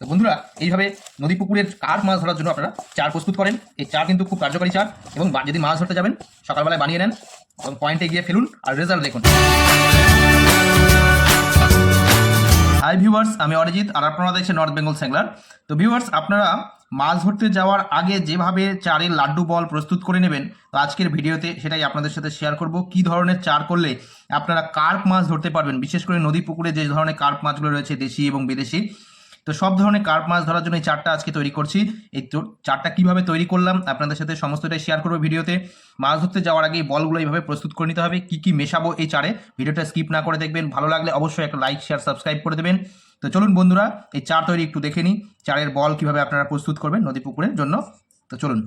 তো বন্ধুরা, এইভাবে নদী পুকুরের কার মাছ ধরার জন্য আপনারা চার প্রস্তুত করেন। এই চার কিন্তু খুব কার্যকারী চার এবং যদি মাছ ধরতে যাবেন, সকালবেলায় বানিয়ে নেন এবং পয়েন্টে গিয়ে ফেলুন আর রেজাল্ট দেখুন। হাই ভিউয়ার্স আমি অরিজিৎ আর আপনারা দেখছেন নর্থ বেঙ্গল স্যাংলার তো ভিউয়ার্স আপনারা মাছ ধরতে যাওয়ার আগে যেভাবে চারের লাড্ডু বল প্রস্তুত করে নেবেন, তো আজকের ভিডিওতে সেটাই আপনাদের সাথে শেয়ার করব। কি ধরনের চার করলে আপনারা কার্প মাছ ধরতে পারবেন? বিশেষ করে নদী পুকুরে যে ধরনের কার্প মাছগুলো রয়েছে, দেশি এবং বিদেশি তো সব ধরনের কার্প মাছ ধরার জন্য এই চারটা আজকে তৈরি করছি। এই চারটা কীভাবে তৈরি করলাম আপনাদের সাথে সমস্তটাই শেয়ার করব ভিডিওতে। মাছ ধরতে যাওয়ার আগে এই বলগুলো এইভাবে প্রস্তুত করে নিতে হবে, কি কি মেশাবো এই চারে। ভিডিওটা স্কিপ না করে দেখবেন, ভালো লাগলে অবশ্যই একটা লাইক শেয়ার সাবস্ক্রাইব করে দেবেন। তো চলুন বন্ধুরা, এই চার তৈরি একটু দেখে নিই। চারের বল কীভাবে আপনারা প্রস্তুত করবেন নদী পুকুরের জন্য। তো চলুন।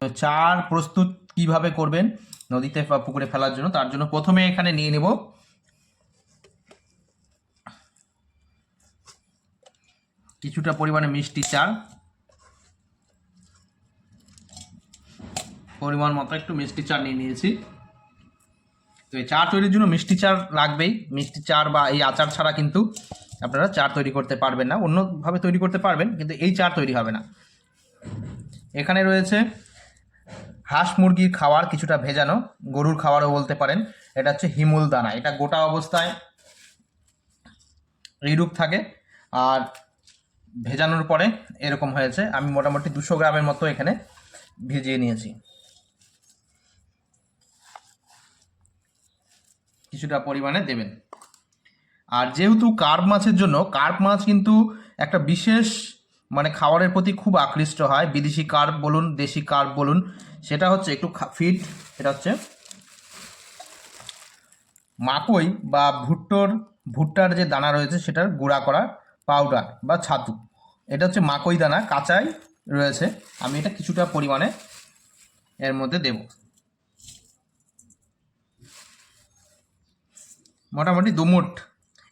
তো চার প্রস্তুত কীভাবে করবেন নদীতে পুকুরে ফেলার জন্য, তার জন্য প্রথমে এখানে নিয়ে নেব কিছুটা পরিমাণে মিষ্টি চাল। পরিমাণ মতো একটু মিষ্টি চাল নিয়ে নিয়েছি। তো এই চা তৈরির জন্য মিষ্টি চার লাগবেই। মিষ্টি চার বা এই আচার ছাড়া কিন্তু আপনারা চা তৈরি করতে পারবেন না। অন্যভাবে তৈরি করতে পারবেন, কিন্তু এই চা তৈরি হবে না। এখানে রয়েছে হাঁস মুরগির খাওয়ার কিছুটা ভেজানো। গরুর খাওয়ারও বলতে পারেন। এটা হচ্ছে হিমুল দানা এটা গোটা অবস্থায় এইরূপ থাকে। আর ভেজানোর পরে এরকম হয়েছে। আমি মোটামুটি দুশো গ্রামের মতো এখানে ভিজিয়ে নিয়েছি। কিছুটা পরিমাণে দেবেন। আর যেহেতু কার্প মাছের জন্য, কার্প মাছ কিন্তু একটা বিশেষ মানে খাবারের প্রতি খুব আকৃষ্ট হয়। বিদেশি কার্প বলুন, দেশি কার্প বলুন, সেটা হচ্ছে একটু ফিট, এটা হচ্ছে মাকই বা ভুট্টোর, ভুট্টার যে দানা রয়েছে, সেটার গুঁড়া করা পাউডার বা ছাতু। এটা হচ্ছে মাকই দানা, কাঁচাই রয়েছে। আমি এটা কিছুটা পরিমাণে এর মধ্যে দেব। মোটামুটি দুমুট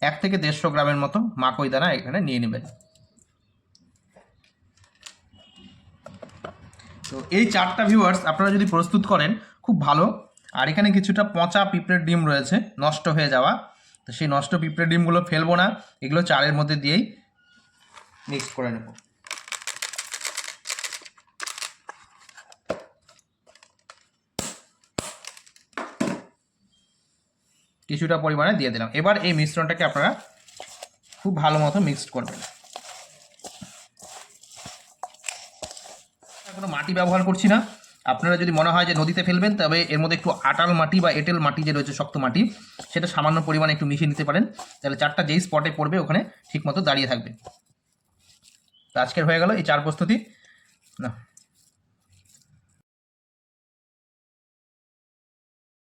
এক থেকে দেড়শো গ্রামের মতো মাকই দানা এখানে নিয়ে নেবেন। তো এই চারটা ভিউয়ার্স আপনারা যদি প্রস্তুত করেন, খুব ভালো। আর এখানে কিছুটা পচা পিঁপড়ের ডিম রয়েছে, নষ্ট হয়ে যাওয়া। তো সেই নষ্ট পিঁপড়ের ডিমগুলো ফেলব না, এগুলো চালের মধ্যে দিয়েই মিক্স করে নেব। কিছুটা পরিমাণে দিয়ে দিলাম। এবার এই মিশ্রণটাকে আপনারা খুব ভালো মতো মিক্সড করবেন। কোনো মাটি ব্যবহার করছি না। আপনারা যদি মনে হয় যে নদীতে ফেলবেন, তবে এর মধ্যে একটু আটাল মাটি বা এটেল মাটি যে রয়েছে, শক্ত মাটি, সেটা সামান্য পরিমাণে একটু মিশিয়ে নিতে পারেন। তাহলে চারটা যেই স্পটে পড়বে, ওখানে ঠিকমতো দাঁড়িয়ে থাকবে। তো আজকের হয়ে গেল এই চার প্রস্তুতি। না।